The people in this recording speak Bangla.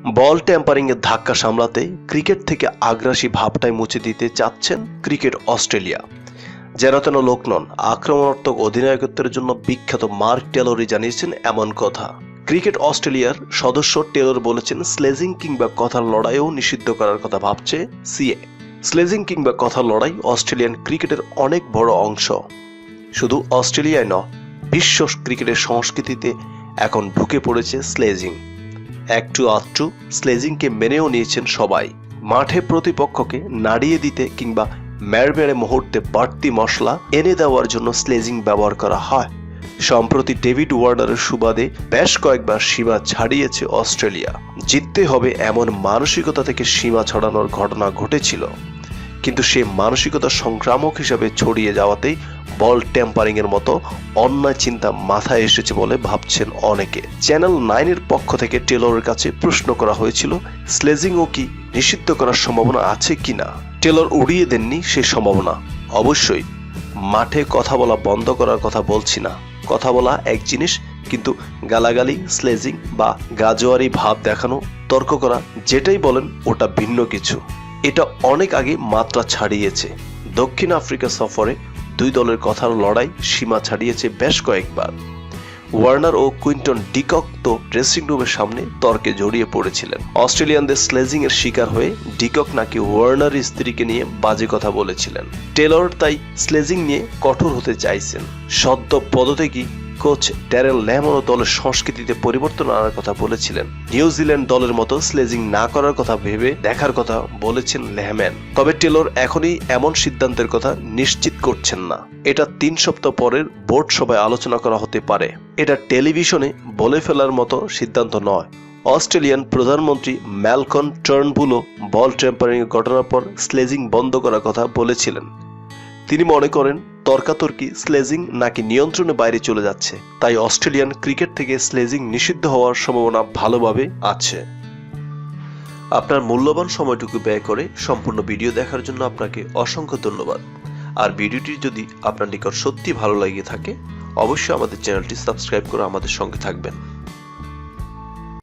বল ট্যাম্পারিং এর ধাক্কা সামলাতে ক্রিকেট থেকে আগ্রাসী ভাবটাই মুছে দিতে চাচ্ছেন ক্রিকেট অস্ট্রেলিয়া। যেন তেন লোক নন, আক্রমণাত্মক অধিনায়কত্বের জন্য বিখ্যাত মার্ক টেলরই জানিয়েছেন এমন কথা। ক্রিকেট অস্ট্রেলিয়ার সদস্য টেলর বলেছেন, স্লেজিং কিংবা কথার লড়াইও নিষিদ্ধ করার কথা ভাবছে সিএ স্লেজিং কিংবা কথার লড়াই অস্ট্রেলিয়ান ক্রিকেটের অনেক বড় অংশ। শুধু অস্ট্রেলিয়ায় নয়, বিশ্ব ক্রিকেটের সংস্কৃতিতে এখন ঢুকে পড়েছে স্লেজিং। একটু আধটু স্লেজিংকে মেনেও নিয়েছেন সবাই। মাঠে প্রতিপক্ষকে নাড়িয়ে দিতে কিংবা ম্যারমেরে মুহূর্তে বাড়তি মশলা এনে দেওয়ার জন্য স্লেজিং ব্যবহার করা হয়। সম্প্রতি ডেভিড ওয়ার্নারের সুবাদে বেশ কয়েকবার সীমা ছাড়িয়েছে অস্ট্রেলিয়া। জিততে হবে এমন মানসিকতা থেকে সীমা ছড়ানোর ঘটনা ঘটেছিল। কিন্তু সে মানসিকতা সংক্রামক হিসাবে ছড়িয়ে যাওয়াতেই বল ট্যাম্পারিং এর মতো অন্যায় চিন্তা মাথায় এসেছে বলে ভাবছেন অনেকে। চ্যানেল নাইনের পক্ষ থেকে টেলরের কাছে প্রশ্ন করা হয়েছিল, স্লেজিংও কি নিষিদ্ধ করার সম্ভাবনা আছে কি না টেলর উড়িয়ে দেননি সেই সম্ভাবনা। অবশ্যই, মাঠে কথা বলা বন্ধ করার কথা বলছি না। কথা বলা এক জিনিস, কিন্তু গালাগালি, স্লেজিং বা গাজোয়ারি ভাব দেখানো, তর্ক করা, যেটাই বলেন, ওটা ভিন্ন কিছু। এটা অনেক আগে মাত্রা ছাড়িয়েছে। দক্ষিণ আফ্রিকা সফরে দুই দলের কথার লড়াই সীমা ছাড়িয়েছে বেশ কয়েকবার। ওয়ার্নার ও কুইন্টন ডিকক তো ড্রেসিং রুমের সামনে তর্কে জড়িয়ে পড়েছিলেন। অস্ট্রেলিয়ানদের স্লেজিং এর শিকার হয়ে ডিকক নাকি ওয়ার্নার স্ত্রীকে নিয়ে বাজে কথা বলেছিলেন। টেলর তাই স্লেজিং নিয়ে কঠোর হতে চাইছেন। সদ্য পদত্যাগী কোচ ড্যারেল ল্যামনও দলের সংস্কৃতিতে পরিবর্তন আনার কথা বলেছিলেন। নিউজিল্যান্ড দলের মতো স্লেজিং না করার কথা ভেবে দেখার কথা বলেছেন ল্যাহম্যান। তবে টেলর এখনই এমন সিদ্ধান্তের কথা নিশ্চিত করছেন না। এটা তিন সপ্তাহ পরের বোর্ড সভায় আলোচনা করা হতে পারে। এটা টেলিভিশনে বলে ফেলার মতো সিদ্ধান্ত নয়। অস্ট্রেলিয়ান প্রধানমন্ত্রী ম্যালকন টার্নবুলো বল ট্যাম্পারিং ঘটনার পর স্লেজিং বন্ধ করার কথা বলেছিলেন। তিনি মনে করেন তর্কাতর্কি স্লেজিং নাকি নিয়ন্ত্রণের বাইরে চলে যাচ্ছে, তাই অস্ট্রেলিয়ান ক্রিকেট থেকে স্লেজিং নিষিদ্ধ হওয়ার সম্ভাবনা ভালোভাবে আছে। আপনার মূল্যবান সময়টুকু ব্যয় করে সম্পূর্ণ ভিডিও দেখার জন্য আপনাকে অসংখ্য ধন্যবাদ। আর ভিডিওটি যদি আপনার নিকট সত্যি ভালো লাগিয়ে থাকে, অবশ্যই আমাদের চ্যানেলটি সাবস্ক্রাইব করে আমাদের সঙ্গে থাকবেন।